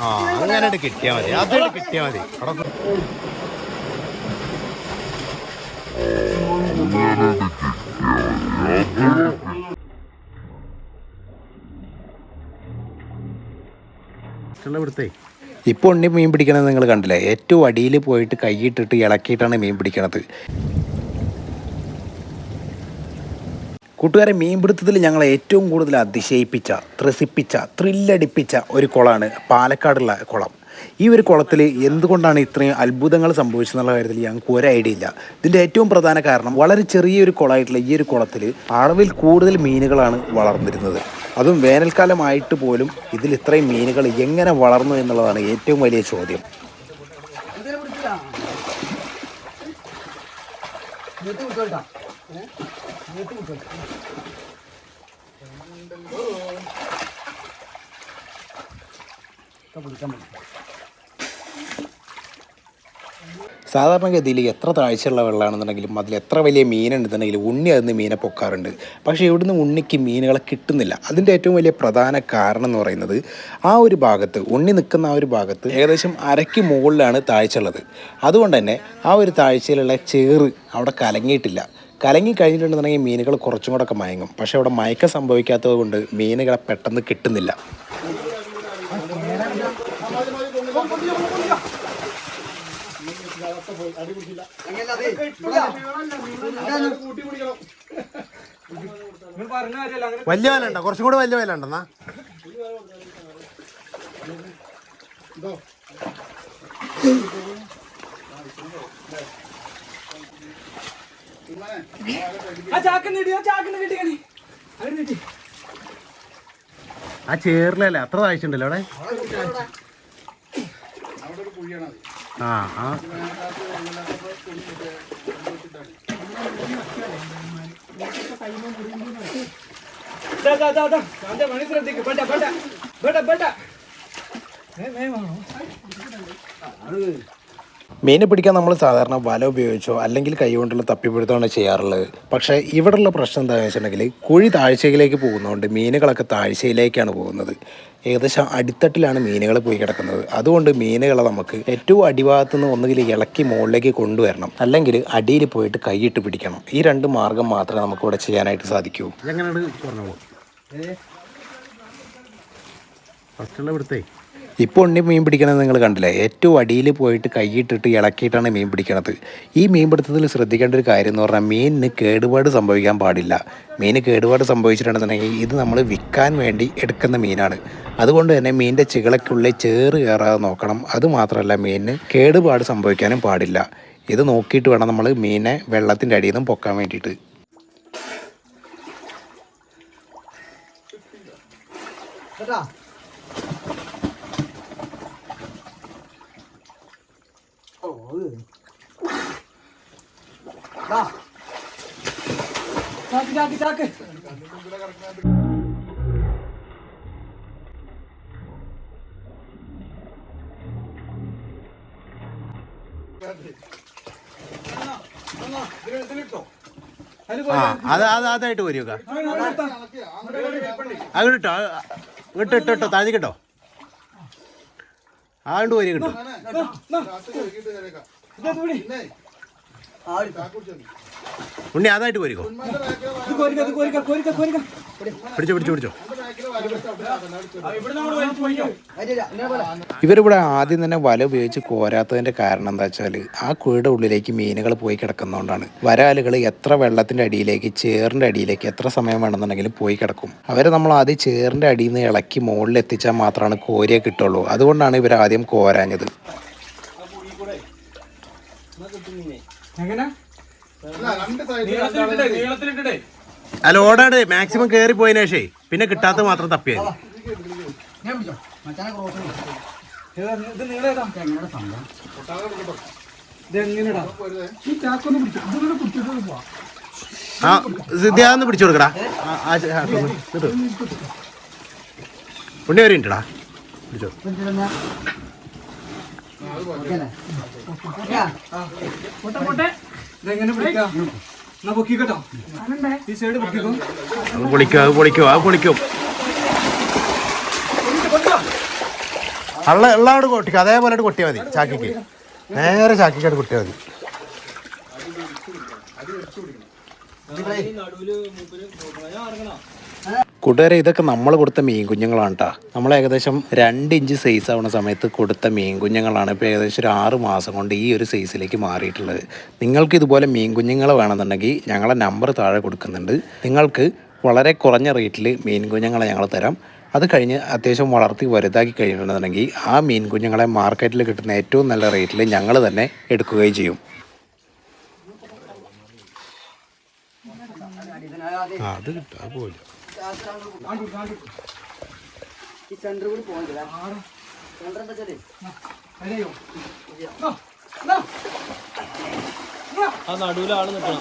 ആ അങ്ങനെ കിട്ടിയാ മതി. അതൊരു കിട്ടിയാ മതി. ഇപ്പൊ ഇവിടുത്തെ. ഇപ്പോൾ ഉണ്ണി മീൻ പിടിക്കണത് നിങ്ങൾ കണ്ടില്ലേ? ഏറ്റവും അടിയിൽ പോയിട്ട് കൈയിട്ടിട്ട് ഇളക്കിയിട്ടാണ് മീൻ പിടിക്കണത്. കൂട്ടുകാരെ മീൻപിടുത്തത്തിൽ ഞങ്ങളെ ഏറ്റവും കൂടുതൽ അതിശയിപ്പിച്ച ത്രസിപ്പിച്ച ത്രില്ലടിപ്പിച്ച ഒരു കുളമാണ് പാലക്കാടുള്ള കുളം. ഈ ഒരു കുളത്തിൽ എന്തുകൊണ്ടാണ് ഇത്രയും അത്ഭുതങ്ങൾ സംഭവിച്ചെന്നുള്ള കാര്യത്തിൽ ഞങ്ങൾക്ക് ഒരു ഐഡിയ ഇല്ല. ഇതിന്റെ ഏറ്റവും പ്രധാന കാരണം വളരെ ചെറിയൊരു കുളമായിട്ടുള്ള ഈ ഒരു കുളത്തിൽ അളവിൽ കൂടുതൽ മീനുകളാണ് വളർന്നിരുന്നത്. അതും വേനൽക്കാലമായിട്ട് പോലും ഇതിൽ ഇത്രയും മീനുകൾ എങ്ങനെ വളർന്നു എന്നുള്ളതാണ് ഏറ്റവും വലിയ ചോദ്യം. സാധാരണഗതിയിൽ എത്ര താഴ്ചയുള്ള വെള്ളമാണെന്നുണ്ടെങ്കിലും അതിൽ എത്ര വലിയ മീനുണ്ടെന്നുണ്ടെങ്കിലും ഉണ്ണി അതിന് മീനെ പൊക്കാറുണ്ട്. പക്ഷേ ഇവിടുന്ന് ഉണ്ണിക്ക് മീനുകളെ കിട്ടുന്നില്ല. അതിന്റെ ഏറ്റവും വലിയ പ്രധാന കാരണം എന്ന് പറയുന്നത് ആ ഒരു ഭാഗത്ത് ഉണ്ണി നിൽക്കുന്ന ആ ഒരു ഭാഗത്ത് ഏകദേശം അരയ്ക്ക് മുകളിലാണ് താഴ്ച അതുകൊണ്ട് തന്നെ ആ ഒരു താഴ്ചയിലുള്ള ചേറ് അവിടെ കലങ്ങിയിട്ടില്ല. കലങ്ങി കഴിഞ്ഞിട്ടുണ്ടെന്നുണ്ടെങ്കിൽ മീനുകൾ കുറച്ചും കൂടെ ഒക്കെ മയങ്ങും. പക്ഷേ അവിടെ മയക്കം സംഭവിക്കാത്തത് കൊണ്ട് മീനുകളെ പെട്ടെന്ന് കിട്ടുന്നില്ല. വലിയ വില ഉണ്ടോ? കുറച്ചും കൂടെ വലിയ വില ഉണ്ടെന്നാ? ആ ചാക്കിന്ന് ആ ചാക്കിന്ന് കിട്ടി കണി അങ്ങനെ കിട്ടി. ആ ചേറിലല്ലേ? അത്ര താഴ്ച ഉണ്ടല്ലോ അവിടെ? ആ ശ്രദ്ധിക്ക്. ബട്ട ബട്ട ബട്ട ബട്ട ഏ, ഏ, വേണോ? മീനെ പിടിക്കാൻ നമ്മൾ സാധാരണ വല ഉപയോഗിച്ചോ അല്ലെങ്കിൽ കൈ കൊണ്ടുള്ള തപ്പിപ്പിടുത്തമാണ് ചെയ്യാറുള്ളത്. പക്ഷേ ഇവിടെയുള്ള പ്രശ്നം എന്താണെന്ന് വെച്ചിട്ടുണ്ടെങ്കിൽ കുഴി താഴ്ചയിലേക്ക് പോകുന്നതുകൊണ്ട് മീനുകളൊക്കെ താഴ്ചയിലേക്കാണ് പോകുന്നത്. ഏകദേശം അടിത്തട്ടിലാണ് മീനുകൾ പോയി കിടക്കുന്നത്. അതുകൊണ്ട് മീനുകളെ നമുക്ക് ഏറ്റവും അടിഭാഗത്തു നിന്ന് ഒന്നുകിൽ ഇളക്കി മുകളിലേക്ക് കൊണ്ടുവരണം അല്ലെങ്കിൽ അടിയിൽ പോയിട്ട് കൈയിട്ട് പിടിക്കണം. ഈ രണ്ട് മാർഗം മാത്രമേ നമുക്ക് ഇവിടെ ചെയ്യാനായിട്ട് സാധിക്കൂ. എങ്ങനെയാണ് പറഞ്ഞോളൂ? ഫസ്റ്റുള്ള ഇവിടുത്തെ ഇപ്പോൾ ഉണ്ണി മീൻ പിടിക്കണത് നിങ്ങൾ കണ്ടില്ലേ? ഏറ്റവും അടിയിൽ പോയിട്ട് കൈയിട്ടിട്ട് ഇളക്കിയിട്ടാണ് മീൻ പിടിക്കണത്. ഈ മീൻ പിടുത്തത്തിൽ ശ്രദ്ധിക്കേണ്ട ഒരു കാര്യം എന്ന് പറഞ്ഞാൽ മീനിന് കേടുപാട് സംഭവിക്കാൻ പാടില്ല. മീന് കേടുപാട് സംഭവിച്ചിട്ടുണ്ടെന്നുണ്ടെങ്കിൽ ഇത് നമ്മൾ വിൽക്കാൻ വേണ്ടി എടുക്കുന്ന മീനാണ്. അതുകൊണ്ട് തന്നെ മീനിന്റെ ചികളക്കുള്ളിൽ ചേറ് കയറാതെ നോക്കണം. അതുമാത്രമല്ല മീനിന് കേടുപാട് സംഭവിക്കാനും പാടില്ല. ഇത് നോക്കിയിട്ട് വേണം നമ്മൾ മീനെ വെള്ളത്തിന്റെ അടിയിൽ നിന്നും പൊക്കാൻ വേണ്ടിയിട്ട്. കേട്ടാ ഓ അത് ദാ. ചാക്ക് ചാക്ക് ചാക്ക്. ആ അത് അത് അതായിട്ട് വരിക അങ്ങോട്ട് ഇട്ടോ ഇട്ടോ ഇട്ടോ ഇട്ടോ. താഴെ കിട്ടോ ആണ്ട് വരി കിട്ടും ഉണ്ണി അതായിട്ട് കോരിക്ക? പിടിച്ചോ പിടിച്ചോ പിടിച്ചോ. ഇവരിവിടെ ആദ്യം തന്നെ വല ഉപയോഗിച്ച് കോരാത്തതിന്റെ കാരണം എന്താ വെച്ചാൽ ആ കുഴിയുടെ ഉള്ളിലേക്ക് മീനുകൾ പോയി കിടക്കുന്നതുകൊണ്ടാണ് വരാലുകൾ എത്ര വെള്ളത്തിന്റെ അടിയിലേക്ക് ചേറിന്റെ അടിയിലേക്ക് എത്ര സമയം വേണമെന്നുണ്ടെങ്കിലും പോയി കിടക്കും. അവരെ നമ്മൾ ആദ്യം ചേറിന്റെ അടിയിൽ നിന്ന് ഇളക്കി മുകളിൽ എത്തിച്ചാൽ മാത്രമാണ് കോരിയെ കിട്ടുള്ളൂ. അതുകൊണ്ടാണ് ഇവർ ആദ്യം കോരാഞ്ഞത്. എങ്ങനെ അല്ല ഓടാട് മാക്സിമം കേറി പോയ ശേഷേ പിന്നെ കിട്ടാത്ത മാത്രം തപ്പിയ ആ പിടിച്ചു കൊടുക്കടാ. വരെ ഉണ്ടടാ പിടിച്ചോ ഇതെങ്ങനെ പിടിക്കാം എന്നാ പൊക്കിക്കട്ടോ. ഈ സൈഡ് പൊക്കിക്കോ. അത് പൊളിക്കും അത് പൊളിക്കും അത് പൊളിക്കും. ഉള്ള ഉള്ളവിടെ കൊട്ടിക്കും അതേപോലെ കൊട്ടിയാൽ മതി ചാക്കിക്ക്. നേരെ ചാക്കിക്കായിട്ട് കൊട്ടിയാൽ മതി. കൂട്ടുകാരെ ഇതൊക്കെ നമ്മൾ കൊടുത്ത മീൻ കുഞ്ഞുങ്ങളാണ് കേട്ടോ നമ്മൾ ഏകദേശം രണ്ട് ഇഞ്ച് സൈസ് ആവുന്ന സമയത്ത് കൊടുത്ത മീൻ കുഞ്ഞുങ്ങളാണ് ഇപ്പോൾ ഏകദേശം ഒരു ആറ് മാസം കൊണ്ട് ഈ ഒരു സൈസിലേക്ക് മാറിയിട്ടുള്ളത്. നിങ്ങൾക്ക് ഇതുപോലെ മീൻ കുഞ്ഞുങ്ങൾ വേണമെന്നുണ്ടെങ്കിൽ ഞങ്ങളെ നമ്പർ താഴെ കൊടുക്കുന്നുണ്ട്. നിങ്ങൾക്ക് വളരെ കുറഞ്ഞ റേറ്റിൽ മീൻ കുഞ്ഞുങ്ങളെ ഞങ്ങൾ തരാം. അത് കഴിഞ്ഞ് അത്യാവശ്യം വളർത്തി വലുതാക്കി കഴിഞ്ഞിട്ടുണ്ടെന്നുണ്ടെങ്കിൽ ആ മീൻ കുഞ്ഞുങ്ങളെ മാർക്കറ്റിൽ കിട്ടുന്ന ഏറ്റവും നല്ല റേറ്റിൽ ഞങ്ങൾ തന്നെ എടുക്കുകയും ചെയ്യും. അത് കിട്ടും അത് കൂടി അതെയോ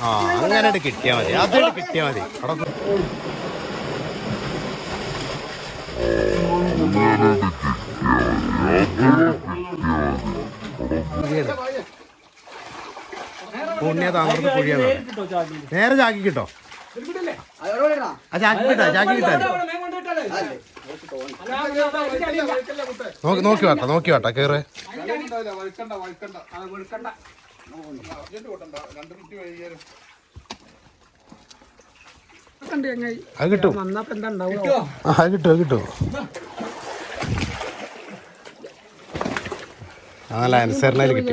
ആ അങ്ങനെ കിട്ടിയാ മതി. അത് കിട്ടിയാ മതി. അവിടെ പുണ്യ താമരത്ത് കുഴിയാണ് നേരെ ചാക്കി കിട്ടോ? ആ ചാക്കി കിട്ടാ ചാക്കി കിട്ടാ നോക്കി നോക്കി വാട്ടാ നോക്കി വേട്ട കേറ്. അത് കിട്ടും. ആ, അത് കിട്ടും അത് കിട്ടും. ആ നല്ല അനുസരണയിൽ കിട്ടി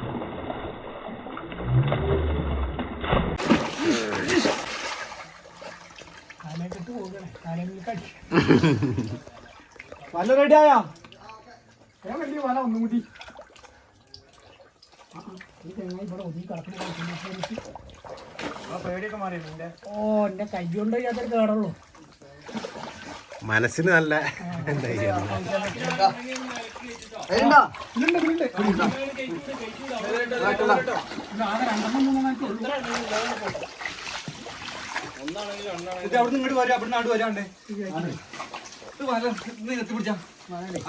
വല റെഡി ആയാ? ഞാൻ വലിയ വല ഒന്നും കൂടി. പേടിയൊക്കെ മാറിയിട്ടുണ്ട് ഓ എന്റെ കൈ കൊണ്ട് യാതൊരു കേടുള്ളൂ. മനസ്സിന് നല്ല ഇത് അവിടെ ഇങ്ങോട്ട് വരാം അവിടെ നാട് വരാണ്ട്. ഇത് വല ഇത് എത്തി പിടിച്ചാ.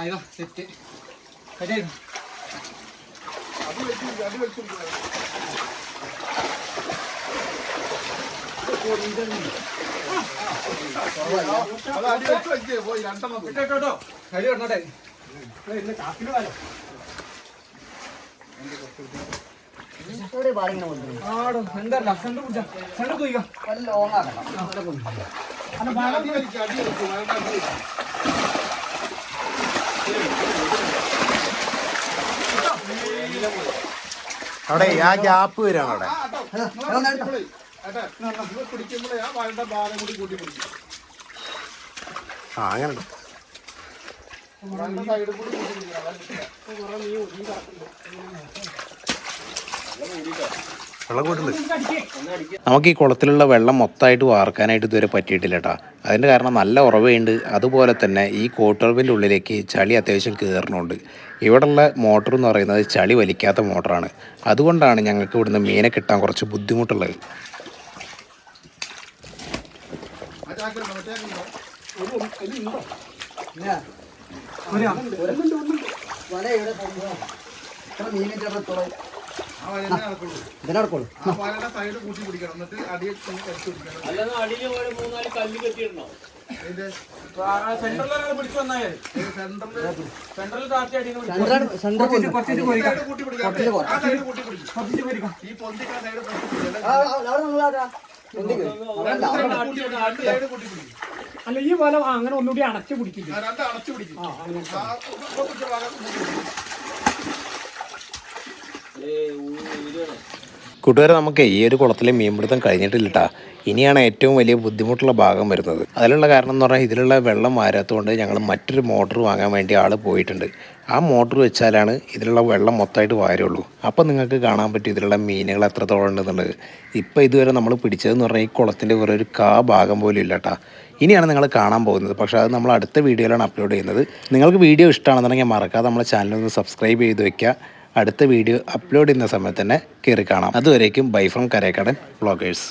അയ്യോ സെറ്റ് ശരിയായി. കേട്ടോ സെന്റർ പോയിക്കാ അവിടെ ആ ഗ്യാപ്പ് വരാണ് അവിടെ. ആ അങ്ങനെ. കൂട്ടുണ്ട് നമുക്ക് ഈ കുളത്തിലുള്ള വെള്ളം മൊത്തമായിട്ട് വാർക്കാനായിട്ട് ഇതുവരെ പറ്റിയിട്ടില്ല കേട്ടോ അതിന്റെ കാരണം നല്ല ഉറവയുണ്ട്. അതുപോലെ തന്നെ ഈ കോട്ടുറവിന്റെ ഉള്ളിലേക്ക് ചളി അത്യാവശ്യം കയറണുണ്ട് ഇവിടെയുള്ള മോട്ടർ എന്ന് പറയുന്നത് ചളി വലിക്കാത്ത മോട്ടറാണ്. അതുകൊണ്ടാണ് ഞങ്ങൾക്ക് ഇവിടുന്ന് മീനെ കിട്ടാൻ കുറച്ച് ബുദ്ധിമുട്ടുള്ളത്. മീനെ സെന്ററിൽ നിങ്ങളാരാ എന്തെങ്കിലും അല്ല ഈ വല അങ്ങനെ ഒന്നുകൂടി അടച്ചു പിടിക്കില്ല കൂട്ടുകാരെ നമുക്ക് ഈ ഒരു കുളത്തിലെ മീൻപിടുത്തം കഴിഞ്ഞിട്ടില്ല ട്ടാ. ഇനിയാണ് ഏറ്റവും വലിയ ബുദ്ധിമുട്ടുള്ള ഭാഗം വരുന്നത്. അതിലുള്ള കാരണം എന്ന് പറഞ്ഞാൽ ഇതിലുള്ള വെള്ളം വാരാത്തതുകൊണ്ട് ഞങ്ങൾ മറ്റൊരു മോട്ടർ വാങ്ങാൻ വേണ്ടി ആൾ പോയിട്ടുണ്ട്. ആ മോട്ടർ വെച്ചാലാണ് ഇതിലുള്ള വെള്ളം മൊത്തമായിട്ട് വാരുള്ളൂ. അപ്പോൾ നിങ്ങൾക്ക് കാണാൻ പറ്റും ഇതിലുള്ള മീനുകൾ എത്രത്തോളം ഉണ്ടെന്നുള്ളത്. ഇപ്പോൾ ഇതുവരെ നമ്മൾ പിടിച്ചതെന്ന് പറഞ്ഞാൽ ഈ കുളത്തിന്റെ വേറെ ഒരു കാ ഭാഗം പോലും ഇല്ല ഇനിയാണ് നിങ്ങൾ കാണാൻ പോകുന്നത്. പക്ഷേ അത് നമ്മൾ അടുത്ത വീഡിയോയിലാണ് അപ്ലോഡ് ചെയ്യുന്നത്. നിങ്ങൾക്ക് വീഡിയോ ഇഷ്ടമാണെന്നുണ്ടെങ്കിൽ മറക്കാതെ നമ്മളെ ചാനലൊന്ന് സബ്സ്ക്രൈബ് ചെയ്ത് വെക്കുക. അടുത്ത വീഡിയോ അപ്ലോഡ് ചെയ്യുന്ന സമയത്ത് തന്നെ കയറി കാണാം. അതുവരേക്കും ബൈ ഫ്രം കരേക്കടൻ വ്ളോഗേഴ്സ്